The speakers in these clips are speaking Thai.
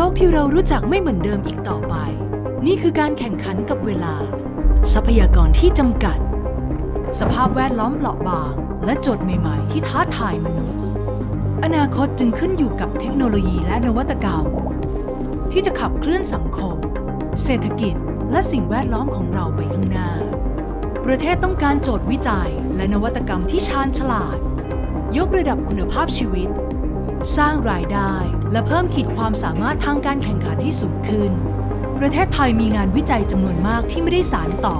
โลกที่เรารู้จักไม่เหมือนเดิมอีกต่อไป นี่คือการแข่งขันกับเวลา ทรัพยากรที่จำกัด สภาพแวดล้อมเปราะบาง และโจทย์ใหม่ๆ ที่ท้าทายมนุษย์ อนาคตจึงขึ้นอยู่กับเทคโนโลยีและนวัตกรรม ที่จะขับเคลื่อนสังคม เศรษฐกิจ และสิ่งแวดล้อมของเราไปข้างหน้า ประเทศต้องการโจทย์วิจัย และนวัตกรรมที่ชาญฉลาด ยกระดับคุณภาพชีวิต สร้างรายได้และเพิ่มขีดความสามารถทางการแข่งขันให้สูงขึ้น ประเทศไทยมีงานวิจัยจำนวนมากที่ไม่ได้สารต่อ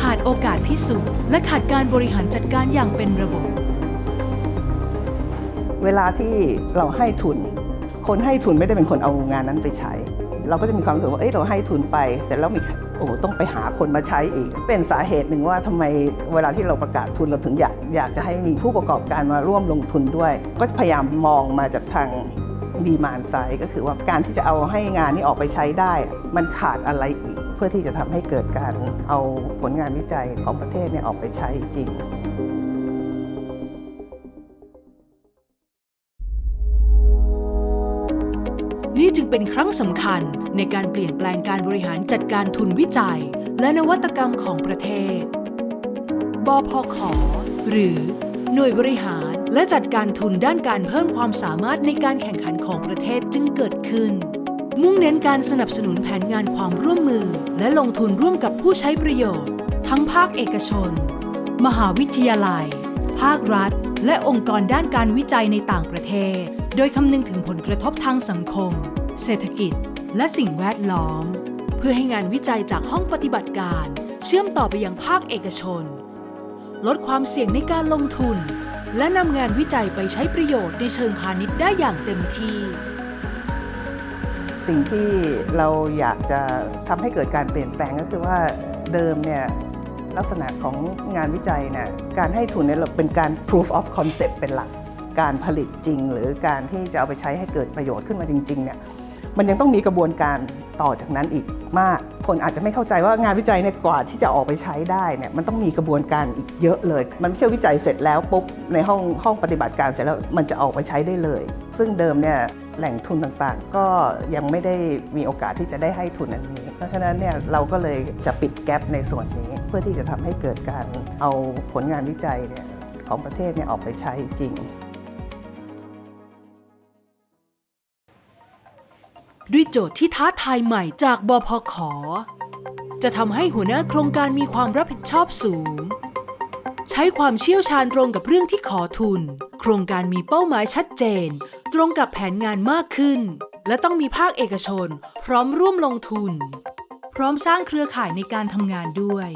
ขาดโอกาสพิสูจน์และขาดการบริหารจัดการอย่างเป็นระบบ เวลาที่เราให้ทุน คนให้ทุนไม่ได้เป็นคนเอางานนั้นไปใช้ เราก็จะมีความรู้สึกว่าเอ้ยเราให้ทุนไป แต่แล้วมีโอ้โหต้องไปหาคนมาใช้อีก เป็นสาเหตุหนึ่งว่าทำไมเวลาที่เราประกาศทุนเราถึงอยากอยากจะให้มีผู้ประกอบการมาร่วมลงทุนด้วย ก็พยายามมองมาจากทางดีมานไซก็คือว่าการที่จะเอาให้งานนี้ออกไปใช้ได้ มันขาดอะไรอีก เพื่อที่จะทำให้เกิดการเอาผลงานวิจัยของประเทศเนี่ยออกไปใช้จริง นี่จึงเป็นครั้งสำคัญในการเปลี่ยนแปลงการบริหารจัดการทุนวิจัย และนวัตกรรมของประเทศ บพขหรือ หน่วยบริหารและจัดการทุนด้านการเพิ่มความสามารถในการแข่งขันของประเทศจึงเกิดขึ้น มุ่งเน้นการสนับสนุนแผนงานความร่วมมือ และลงทุนร่วมกับผู้ใช้ประโยชน์ ทั้งภาคเอกชน มหาวิทยาลัย ภาครัฐ และองค์กรด้านการวิจัยในต่างประเทศ โดยคำนึงถึงผลกระทบทางสังคม เศรษฐกิจ และสิ่งแวดล้อม เพื่อให้งานวิจัยจากห้องปฏิบัติการ เชื่อมต่อไปยังภาคเอกชน ลดความเสี่ยงในการลงทุน และนำงานวิจัยไปใช้ประโยชน์ในเชิงพาณิชย์ได้อย่างเต็มที่สิ่งที่เราอยากจะทำให้เกิดการเปลี่ยนแปลงก็คือว่าเดิมเนี่ยลักษณะของงานวิจัยเนี่ยการให้ทุนเนี่ยเป็นการ proof of concept เป็นหลัก การผลิตจริง หรือการที่จะเอาไปใช้ให้เกิดประโยชน์ขึ้นมาจริงๆเนี่ยมันยังต้องมีกระบวนการต่อจากนั้นอีกมาก คนอาจจะไม่เข้าใจว่างานวิจัยเนี่ยกว่าที่จะออกไปใช้ได้เนี่ยมันต้องมีกระบวนการอีกเยอะเลย มันไม่ใช่วิจัยเสร็จแล้วปุ๊บในห้องห้องปฏิบัติการเสร็จแล้วมันจะออกไปใช้ได้เลย ซึ่งเดิมเนี่ยแหล่งทุนต่างๆ ก็ยังไม่ได้มีโอกาสที่จะได้ให้ทุนอันนี้ เพราะฉะนั้นเนี่ยเราก็เลยจะปิดแกลบในส่วนนี้ เพื่อที่จะทำให้เกิดการเอาผลงานวิจัยเนี่ยของประเทศเนี่ยออกไปใช้จริง ด้วยโจทย์ที่ท้าทายใหม่จากบพข จะทำให้หัวหน้าโครงการมีความรับผิดชอบสูง ใช้ความเชี่ยวชาญตรงกับเรื่องที่ขอทุน โครงการมีเป้าหมายชัดเจน ตรงกับแผนงานมากขึ้น และต้องมีภาคเอกชน พร้อมร่วมลงทุน พร้อมสร้างเครือข่ายในการทำงานด้วย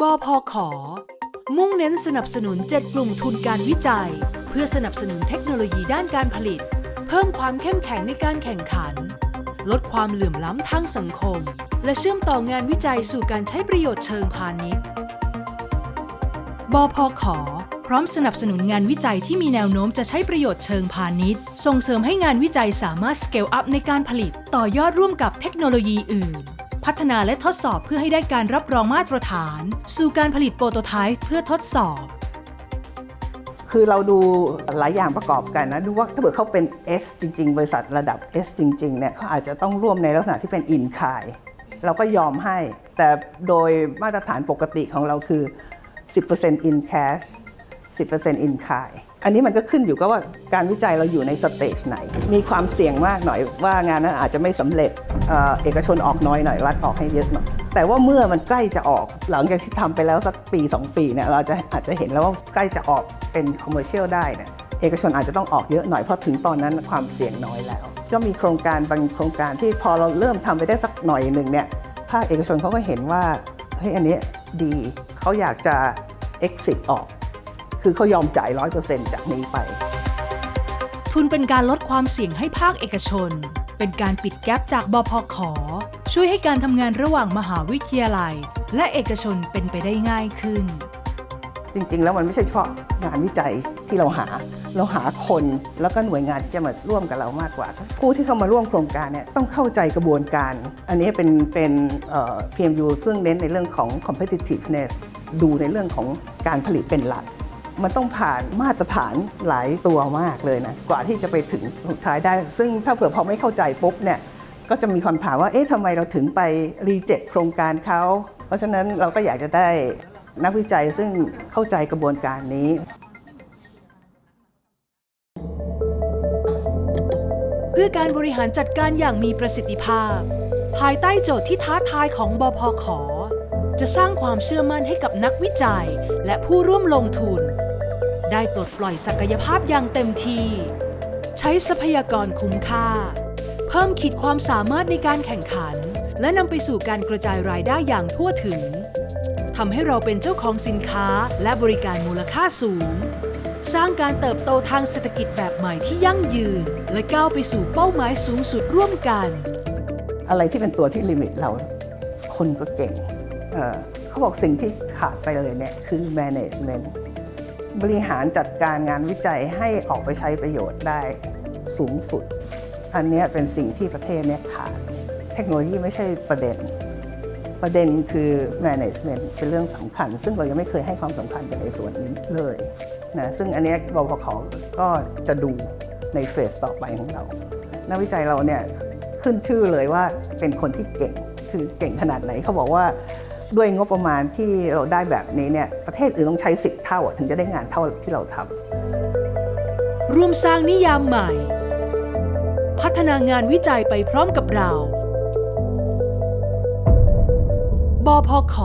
บพข มุ่งเน้นสนับสนุน 7 กลุ่มทุนการวิจัย เพื่อสนับสนุนเทคโนโลยีด้านการผลิต เพิ่มความเข้มแข็งในการแข่งขัน ลดความเหลื่อมล้ำทางสังคม และเชื่อมต่องานวิจัยสู่การใช้ประโยชน์เชิงพาณิชย์ บพขพร้อมสนับสนุนงานวิจัยที่มีแนวโน้มจะใช้ประโยชน์เชิงพาณิชย์ ส่งเสริมให้งานวิจัยสามารถ scale up ในการผลิต ต่อยอดร่วมกับเทคโนโลยีอื่น พัฒนาและทดสอบเพื่อให้ได้การรับรองมาตรฐาน สู่การผลิตโปรโตไทป์เพื่อทดสอบ คือเราดูหลายอย่างประกอบกันนะ ดูว่าถ้าเกิดเขาเป็น S จริง ๆ บริษัทระดับ S จริงๆเนี่ยเขาอาจจะต้องร่วมในลักษณะที่เป็น in k i เราก็ยอมให้ แต่โดยมาตรฐานปกติของเราคือ 10% in cash 10% in k i อันนี้มันก็ขึ้นอยู่กับว่าการวิจัยเราอยู่ในสเตจไหน มีความเสี่ยงมากหน่อยว่างานนั้นอาจจะไม่สำเร็จเอเอกชนออกน้อยหน่อยรัฐออกให้เยอะหน่อย แต่ว่าเมื่อมันใกล้จะออกหลังจากที่ทำไปแล้วสักปี 2 ปีเนี่ยเราจะอาจจะเห็นแล้วว่าใกล้จะออก เป็นคอมเมอร์เชียลได้เนี่ยเอกชนอาจจะต้องออกเยอะหน่อยเพราะถึงตอนนั้นความเสี่ยงน้อยแล้ว ก็มีโครงการบางโครงการที่พอเราเริ่มทำไปได้สักหน่อยหนึ่งเนี่ยภาคเอกชนเขาก็เห็นว่าเฮ้ยอันนี้ดีเขาอยากจะ exit ออก คือเขายอมจ่าย 100%จากนี้ไป ทุนเป็นการลดความเสี่ยงให้ภาคเอกชน เป็นการปิดแกลบจากบพขช่วยให้การทำงานระหว่างมหาวิทยาลัย และเอกชนเป็นไปได้ง่ายขึ้น จริงๆ แล้วมันไม่ใช่เฉพาะงานวิจัยที่เราหา เราหาคนแล้วก็หน่วยงานที่จะมาร่วมกับเรามากกว่า ผู้ที่เข้ามาร่วมโครงการเนี่ยต้องเข้าใจกระบวนการ อันนี้เป็นเป็นเอ่อ PMU ซึ่งเน้นในเรื่องของ competitiveness ดูในเรื่องของการผลิตเป็นหลัก มันต้องผ่านมาตรฐานหลายตัวมากเลยนะ กว่าที่จะไปถึงสุดท้ายได้ ซึ่งถ้าเผื่อพอไม่เข้าใจปุ๊บเนี่ยก็จะมีคำถามว่า เอ๊ะทำไมเราถึงไปรีเจ็คโครงการเขา เพราะฉะนั้นเราก็อยากจะได้ นักวิจัยซึ่งเข้าใจกระบวนการนี้เพื่อการบริหารจัดการอย่างมีประสิทธิภาพ ภายใต้โจทย์ที่ท้าทายของบพข จะสร้างความเชื่อมั่นให้กับนักวิจัยและผู้ร่วมลงทุน ได้ปลดปล่อยศักยภาพอย่างเต็มที่ ใช้ทรัพยากรคุ้มค่า เพิ่มขีดความสามารถในการแข่งขัน และนำไปสู่การกระจายรายได้อย่างทั่วถึง ทำให้เราเป็นเจ้าของสินค้าและบริการมูลค่าสูง สร้างการเติบโตทางเศรษฐกิจแบบใหม่ที่ยั่งยืน และก้าวไปสู่เป้าหมายสูงสุดร่วมกัน อะไรที่เป็นตัวที่ลิมิตเรา คนก็เก่งเเขาบอกสิ่งที่ขาดไปเลยเนี่ยคือ management บริหารจัดการงานวิจัยให้ออกไปใช้ประโยชน์ได้สูงสุด อันนี้เป็นสิ่งที่ประเทศเนี่ยขาด เทคโนโลยีไม่ใช่ประเด็น ประเด็นคือ management เป็นเรื่องสำคัญ ซึ่งเรายังไม่เคยให้ความสำคัญกับในส่วนนี้เลยนะซึ่งอันนี้บพขก็จะดูในเฟสต่อไปของเรา นักวิจัยเราเนี่ยขึ้นชื่อเลยว่าเป็นคนที่เก่งคือเก่งขนาดไหนเขาบอกว่าด้วยงบประมาณที่เราได้แบบนี้เนี่ยประเทศอื่นต้องใช้สิบเท่าถึงจะได้งานเท่าที่เราทำร่วมสร้างนิยามใหม่ พัฒนางานวิจัยไปพร้อมกับเรา บพข